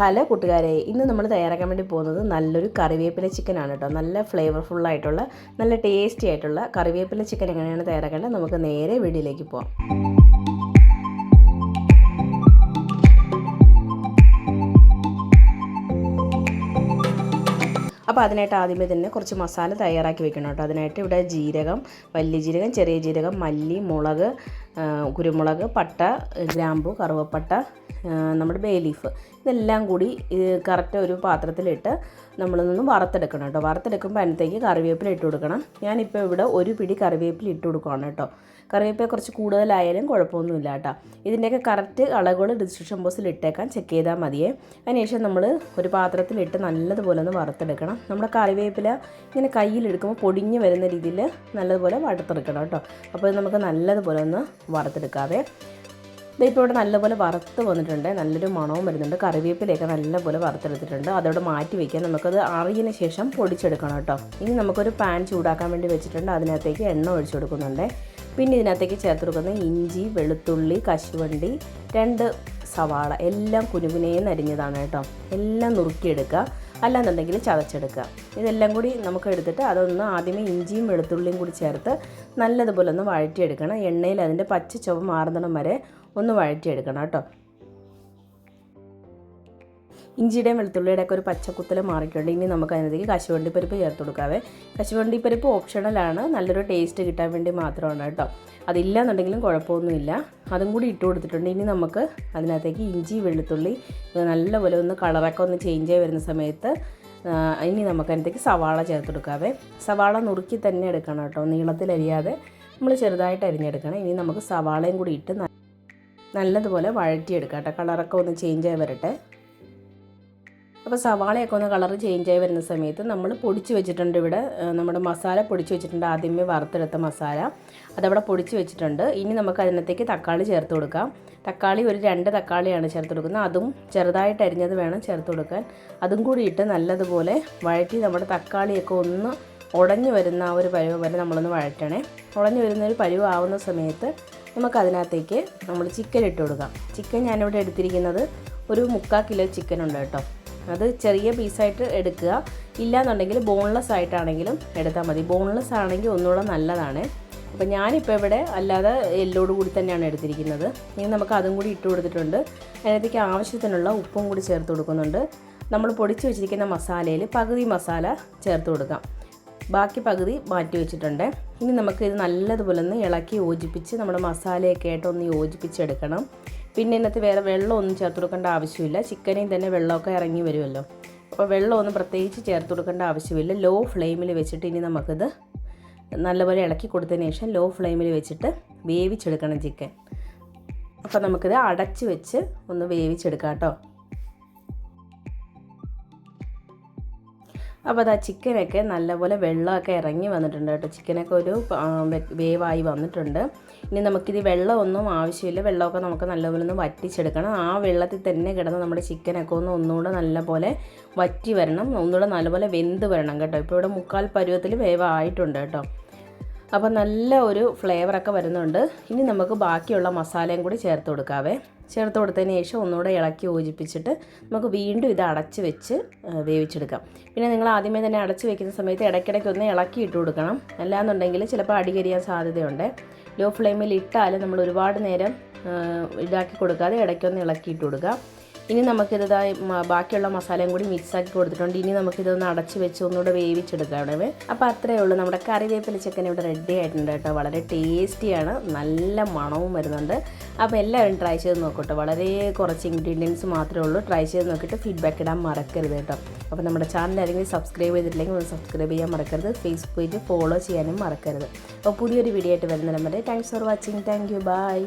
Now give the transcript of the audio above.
Hello കൂട്ടുകാരെ ഇന്ന് നമ്മൾ തയ്യാറാക്കാൻ വേണ്ടി പോകുന്നത് നല്ലൊരു കറിവേപ്പില ചിക്കനാണ് കേട്ടോ. നല്ല ഫ്ലേവർഫുള്ളായിട്ടുള്ള നല്ല ടേസ്റ്റി ആയിട്ടുള്ള കറിവേപ്പില ചിക്കൻ എങ്ങനെയാണ് തയ്യാറാക്കേണ്ടത് നമുക്ക് നേരെ വീടിലേക്ക് പോകാം അപ്പോൾ അതിനായിട്ട് ആദ്യമേ തന്നെ കുറച്ച് മസാല തയ്യാറാക്കി വെക്കണം കേട്ടോ. അതിനായിട്ട് ഇവിടെ ജീരകം വലിയ ജീരകം ചെറിയ ജീരകം മല്ലി മുളക് കുരുമുളക് പട്ട ഗ്രാമ്പു കറുവപ്പട്ട നമ്മുടെ ബേ ലീഫ് ഇതെല്ലാം കൂടി കറക്റ്റ് ഒരു പാത്രത്തിലിട്ട് നമ്മളൊന്ന് വറുത്തെടുക്കണം കേട്ടോ. വറുത്തെടുക്കുമ്പോൾ അതിനകത്തേക്ക് കറിവേപ്പില ഇട്ട് കൊടുക്കണം. ഞാനിപ്പോൾ ഇവിടെ ഒരു പിടി കറിവേപ്പില ഇട്ട് കൊടുക്കുകയാണ് കേട്ടോ. കറിവേപ്പില കുറച്ച് കൂടുതലായാലും കുഴപ്പമൊന്നുമില്ല കേട്ടോ. ഇതിന്റെയൊക്കെ കറക്റ്റ് അളകൾ ഡിസ്ക്രിപ്ഷൻ ബോക്സിൽ ഇട്ടേക്കാൻ ചെക്ക് ചെയ്താൽ മതിയേ. അതിനുശേഷം നമ്മൾ ഒരു പാത്രത്തിലിട്ട് നല്ലതുപോലെ ഒന്ന് വറുത്തെടുക്കണം. നമ്മുടെ കറിവേപ്പില ഇങ്ങനെ കയ്യിലെടുക്കുമ്പോൾ പൊടിഞ്ഞ് വരുന്ന രീതിയിൽ നല്ലതുപോലെ വറുത്തെടുക്കണം കേട്ടോ. അപ്പോൾ നമുക്ക് നല്ലതുപോലെ ഒന്ന് വറുത്തെടുക്കാവേ. ഇതിപ്പോൾ ഇവിടെ നല്ലപോലെ വറുത്ത് വന്നിട്ടുണ്ട്. നല്ലൊരു മണവും വരുന്നുണ്ട്. കറിവേപ്പിലയൊക്കെ നല്ലപോലെ വറുത്തെടുത്തിട്ടുണ്ട്. അതോടെ മാറ്റി വയ്ക്കാം നമുക്കത് അറിയതിന് ശേഷം പൊടിച്ചെടുക്കണം കേട്ടോ. ഇനി നമുക്കൊരു പാൻ ചൂടാക്കാൻ വേണ്ടി വെച്ചിട്ടുണ്ട്. അതിനകത്തേക്ക് എണ്ണ ഒഴിച്ചു കൊടുക്കുന്നുണ്ട്. പിന്നെ ഇതിനകത്തേക്ക് ചേർത്ത് കൊടുക്കുന്ന ഇഞ്ചി വെളുത്തുള്ളി കശുവണ്ടി രണ്ട് സവാള. എല്ലാം കുനുകുനേന്ന് അരിഞ്ഞതാണ് കേട്ടോ. എല്ലാം നുറുക്കിയെടുക്കുക. അല്ലാന്നുണ്ടെങ്കിൽ ചതച്ചെടുക്കുക. ഇതെല്ലാം കൂടി നമുക്ക് എടുത്തിട്ട് അതൊന്ന് ആദ്യമേ ഇഞ്ചിയും വെളുത്തുള്ളിയും കൂടി ചേർത്ത് നല്ലതുപോലെ ഒന്ന് വഴറ്റിയെടുക്കണം. എണ്ണയിൽ അതിന്റെ പച്ച ചുവ മാറുന്നിടം വരെ ഒന്ന് വഴറ്റിയെടുക്കണം കേട്ടോ. ഇഞ്ചിയുടെയും വെളുത്തുള്ളിയുടെ ഒക്കെ ഒരു പച്ചക്കുത്തൽ മാറിയിട്ടുണ്ട്. ഇനി നമുക്ക് അതിനകത്തേക്ക് കശുവണ്ടി പരിപ്പ് ചേർത്ത് കൊടുക്കാവേ. കശുവണ്ടി പരിപ്പ് ഓപ്ഷണലാണ് നല്ലൊരു ടേസ്റ്റ് കിട്ടാൻ വേണ്ടി മാത്രമാണ് കേട്ടോ. അതില്ല എന്നുണ്ടെങ്കിലും കുഴപ്പമൊന്നുമില്ല. അതും കൂടി ഇട്ട് കൊടുത്തിട്ടുണ്ട്. ഇനി നമുക്ക് അതിനകത്തേക്ക് ഇഞ്ചി വെളുത്തുള്ളി നല്ലപോലെ ഒന്ന് കളറൊക്കെ ഒന്ന് ചേഞ്ച് ആയി വരുന്ന സമയത്ത് ഇനി നമുക്ക് അതിനകത്തേക്ക് സവാള ചേർത്ത് കൊടുക്കാവേ. സവാള നുറുക്കി തന്നെ എടുക്കണം കേട്ടോ. നീളത്തിലരിയാതെ നമ്മൾ ചെറുതായിട്ട് അരിഞ്ഞെടുക്കണം. ഇനി നമുക്ക് സവാളയും കൂടി ഇട്ട് നല്ലതുപോലെ വഴറ്റിയെടുക്കാം കേട്ടോ. കളറൊക്കെ ഒന്ന് ചേഞ്ച് ആയി വരട്ടെ. അപ്പോൾ സവാളയൊക്കെ ഒന്ന് കളർ ആയി വരുന്ന സമയത്ത് നമ്മൾ പൊടിച്ച് വെച്ചിട്ടുണ്ട് ഇവിടെ നമ്മുടെ മസാല പൊടിച്ച് വെച്ചിട്ടുണ്ട് ആദ്യമേ വറുത്തെടുത്ത മസാല. അതവിടെ പൊടിച്ച് വെച്ചിട്ടുണ്ട്. ഇനി നമുക്ക് അതിനകത്തേക്ക് തക്കാളി ചേർത്ത് കൊടുക്കാം. തക്കാളി ഒരു രണ്ട് തക്കാളിയാണ് ചേർത്ത് കൊടുക്കുന്നത്. അതും ചെറുതായിട്ട് അരിഞ്ഞത് വേണം ചേർത്ത് കൊടുക്കാൻ. അതും കൂടി ഇട്ട് നല്ലതുപോലെ വഴറ്റി നമ്മുടെ തക്കാളിയൊക്കെ ഒന്ന് ഉടഞ്ഞു വരുന്ന ആ ഒരു പരുവ് വരെ നമ്മളൊന്ന് വഴറ്റണേ. ഉടഞ്ഞു വരുന്ന ഒരു പരുവ് ആവുന്ന സമയത്ത് നമുക്കതിനകത്തേക്ക് നമ്മൾ ചിക്കൻ ഇട്ട് കൊടുക്കാം. ചിക്കൻ ഞാനിവിടെ എടുത്തിരിക്കുന്നത് ഒരു മുക്കാൽ കിലോ ചിക്കൻ ഉണ്ട് കേട്ടോ. അത് ചെറിയ പീസായിട്ട് എടുക്കുക. ഇല്ലാന്നുണ്ടെങ്കിൽ ബോൺലെസ് ആയിട്ടാണെങ്കിലും എടുത്താൽ മതി. ബോൺലെസ് ആണെങ്കിൽ ഒന്നുകൂടെ നല്ലതാണ്. അപ്പോൾ ഞാനിപ്പോൾ ഇവിടെ അല്ലാതെ എല്ലോട് കൂടി തന്നെയാണ് എടുത്തിരിക്കുന്നത്. ഇനി നമുക്ക് അതും കൂടി ഇട്ട് കൊടുത്തിട്ടുണ്ട്. അതിനകത്തേക്ക് ആവശ്യത്തിനുള്ള ഉപ്പും കൂടി ചേർത്ത് കൊടുക്കുന്നുണ്ട്. നമ്മൾ പൊടിച്ച് വെച്ചിരിക്കുന്ന മസാലയിൽ പകുതി മസാല ചേർത്ത് കൊടുക്കാം. ബാക്കി പകുതി മാറ്റി വെച്ചിട്ടുണ്ട്. ഇനി നമുക്ക് ഇത് നല്ലതുപോലെ ഒന്ന് ഇളക്കി യോജിപ്പിച്ച് നമ്മുടെ മസാലയൊക്കെ ആയിട്ട് ഒന്ന് യോജിപ്പിച്ചെടുക്കണം. പിന്നെ ഇതിനകത്ത് വേറെ വെള്ളമൊന്നും ചേർത്ത് കൊടുക്കേണ്ട ആവശ്യമില്ല. ചിക്കനിൽ തന്നെ വെള്ളമൊക്കെ ഇറങ്ങി വരുമല്ലോ. അപ്പോൾ വെള്ളമൊന്നും പ്രത്യേകിച്ച് ചേർത്ത് കൊടുക്കേണ്ട ആവശ്യമില്ല. ലോ ഫ്ലെയിമിൽ വെച്ചിട്ട് ഇനി നമുക്കിത് നല്ലപോലെ ഇളക്കി കൊടുത്തതിന് ശേഷം ലോ ഫ്ലെയിമിൽ വെച്ചിട്ട് വേവിച്ചെടുക്കണം ചിക്കൻ. അപ്പോൾ നമുക്കിത് അടച്ച് വെച്ച് ഒന്ന് വേവിച്ചെടുക്കാം കേട്ടോ. അപ്പോൾ അതാ ചിക്കനൊക്കെ നല്ലപോലെ വെള്ളമൊക്കെ ഇറങ്ങി വന്നിട്ടുണ്ട് കേട്ടോ. ചിക്കനൊക്കെ ഒരു വേവായി വന്നിട്ടുണ്ട്. ഇനി നമുക്കിത് വെള്ളമൊന്നും ആവശ്യമില്ല. വെള്ളമൊക്കെ നമുക്ക് നല്ലപോലെ ഒന്ന് വറ്റിച്ചെടുക്കണം. ആ വെള്ളത്തിൽ തന്നെ കിടന്ന് നമ്മുടെ ചിക്കനൊക്കെ ഒന്ന് ഒന്നുകൂടെ നല്ലപോലെ വറ്റി വരണം. ഒന്നുകൂടെ നല്ലപോലെ വെന്ത് വരണം കേട്ടോ. ഇപ്പോൾ ഇവിടെ മുക്കാൽ പരുവത്തിൽ വേവായിട്ടുണ്ട് കേട്ടോ. അപ്പോൾ നല്ല ഒരു ഫ്ലേവറൊക്കെ വരുന്നുണ്ട്. ഇനി നമുക്ക് ബാക്കിയുള്ള മസാലയും കൂടി ചേർത്ത് കൊടുക്കാവേ. ചേർത്ത് കൊടുത്തതിന് ശേഷം ഒന്നുകൂടെ ഇളക്കി യോജിപ്പിച്ചിട്ട് നമുക്ക് വീണ്ടും ഇത് അടച്ച് വെച്ച് വേവിച്ചെടുക്കാം. പിന്നെ നിങ്ങൾ ആദ്യമേ തന്നെ അടച്ച് വെക്കുന്ന സമയത്ത് ഇടയ്ക്കിടയ്ക്ക് ഒന്ന് ഇളക്കി ഇട്ട് കൊടുക്കണം. അല്ലാന്നുണ്ടെങ്കിൽ ചിലപ്പോൾ അടികരിയാൻ സാധ്യതയുണ്ട്. ലോ ഫ്ലെയിമിൽ ഇട്ടാൽ നമ്മൾ ഒരുപാട് നേരം ഇതാക്കി കൊടുക്കാതെ ഇടയ്ക്കൊന്ന് ഇളക്കി ഇട്ട് കൊടുക്കുക. ഇനി നമുക്കിത് ബാക്കിയുള്ള മസാലയും കൂടി മിക്സ് ആക്കി കൊടുത്തിട്ടുണ്ട്. ഇനി നമുക്കിതൊന്ന് അടച്ച് വെച്ച് ഒന്നുകൂടെ വേവിച്ചെടുക്കാം ഇവിടെ അപ്പോൾ അത്രയേ ഉള്ളൂ. നമ്മുടെ കറിവേപ്പില ചിക്കൻ ഇവിടെ റെഡി ആയിട്ടുണ്ട് കേട്ടോ. വളരെ ടേസ്റ്റിയാണ് നല്ല മണവും വരുന്നുണ്ട്. അപ്പോൾ എല്ലാവരും ട്രൈ ചെയ്ത് നോക്കട്ടെ വളരെ കുറച്ച് ഇൻഗ്രീഡിയൻസ് മാത്രമേ ഉള്ളൂ. ട്രൈ ചെയ്ത് നോക്കിയിട്ട് ഫീഡ്ബാക്ക് ഇടാൻ മറക്കരുത് കേട്ടോ. അപ്പോൾ നമ്മുടെ ചാനൽ ആരെങ്കിലും സബ്സ്ക്രൈബ് ചെയ്തിട്ടില്ലെങ്കിൽ ഒന്ന് സബ്സ്ക്രൈബ് ചെയ്യാൻ മറക്കരുത്. ഫേസ്ബുക്ക് പേജ് ഫോളോ ചെയ്യാനും മറക്കരുത്. അപ്പോൾ പുതിയൊരു വീഡിയോ ആയിട്ട് വരുന്നതിന് വരെ thanks for watching thank you bye